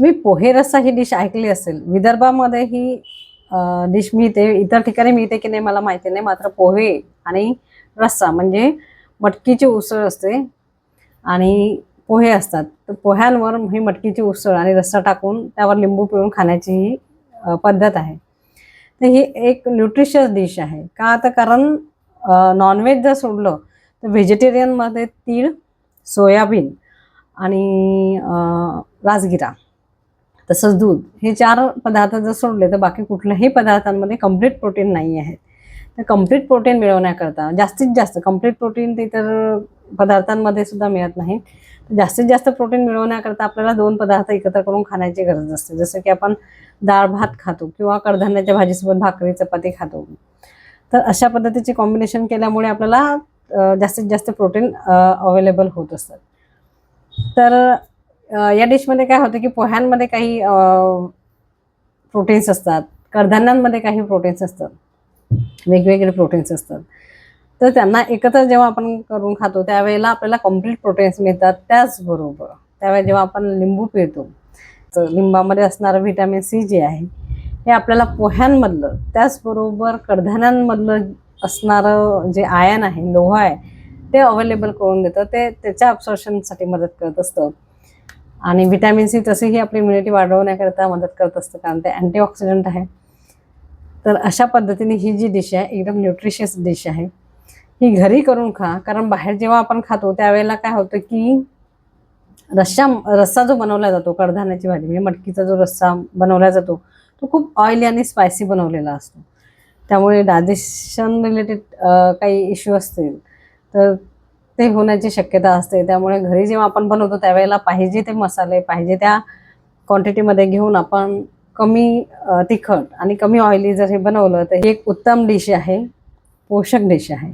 तुम्ही पोहे रस्सा ही डिश ऐकली असेल. विदर्भामध्ये ही डिश मिळते. इतर ठिकाणी मिळते की नाही मला माहिती नाही. मात्र पोहे आणि रस्सा म्हणजे मटकीची उसळ असते आणि पोहे असतात. तर पोह्यांवर ही मटकीची उसळ आणि रस्सा टाकून त्यावर लिंबू पिळून खाण्याची ही पद्धत आहे. तर ही एक न्यूट्रिशियस डिश आहे. का? तर कारण नॉनव्हेज जर सोडलं तर व्हेजिटेरियनमध्ये तीळ सोयाबीन आणि राजगिरा. तसंच दूध. हे चार पदार्थ जर सोडले तर बाकी कुठल्याही पदार्थांमध्ये कंप्लीट प्रोटीन नाही आहेत तर कंप्लीट प्रोटीन मिळवण्याकरता जास्तीत जास्त कंप्लीट प्रोटीन ते तर पदार्थांमध्ये सुद्धा मिळत नाही. जास्तीत जास्त प्रोटीन मिळवण्याकरता आपल्याला दोन पदार्थ एकत्र करून खाण्याची गरज असते. जसं की आपण डाळ भात खातो किंवा कडधान्याच्या भाजीसोबत भाकरी चपाती खातो. तर अशा पद्धतीचे कॉम्बिनेशन केल्यामुळे आपल्याला जास्तीत जास्त प्रोटीन अवेलेबल होत असतात. तर या डिशमध्ये काय होतं की पोह्यांमध्ये काही प्रोटीन्स असतात. कडधान्यांमध्ये काही प्रोटीन्स असतात. वेगवेगळे प्रोटीन्स असतात. तर त्यांना एकत्र जेव्हा आपण करून खातो त्यावेळेला आपल्याला कंप्लीट प्रोटीन्स मिळतात त्याचबरोबर. त्यावेळी जेव्हा आपण लिंबू पिळतो तर लिंबामध्ये असणारं व्हिटॅमिन सी जे आहे हे आपल्याला पोह्यांमधलं त्याचबरोबर कडधान्यांमधलं असणारं जे आयन आहे लोह आहे ते अवेलेबल करून देतं. ते त्याच्या अब्सॉर्शनसाठी मदत करत असतं. आणि व्हिटॅमिन सी तसंही आपली इम्युनिटी वाढवण्याकरता मदत करत असतं कारण ते अँटीऑक्सिडंट आहे. तर अशा पद्धतीने ही जी डिश आहे एकदम न्यूट्रिशियस डिश आहे. ही घरी करून खा कारण बाहेर जेव्हा आपण खातो त्यावेळेला काय होतं की रस्सा रस्सा जो बनवला जातो कडधान्याची भाजी म्हणजे मटकीचा जो रस्सा बनवला जातो तो खूप ऑइली आणि स्पायसी बनवलेला असतो. त्यामुळे डायजेशन रिलेटेड काही इश्यू असतील तर ते होण्याची शक्यता असते. त्यामुळे घरी जेव्हा आपण बनवतो त्यावेळेला पाहिजे ते मसाले पाहिजे त्या क्वांटिटीमध्ये घेऊन आपण कमी तिखट आणि कमी ऑइली जर हे बनवलं तर ही एक उत्तम डिश आहे पोषक डिश आहे.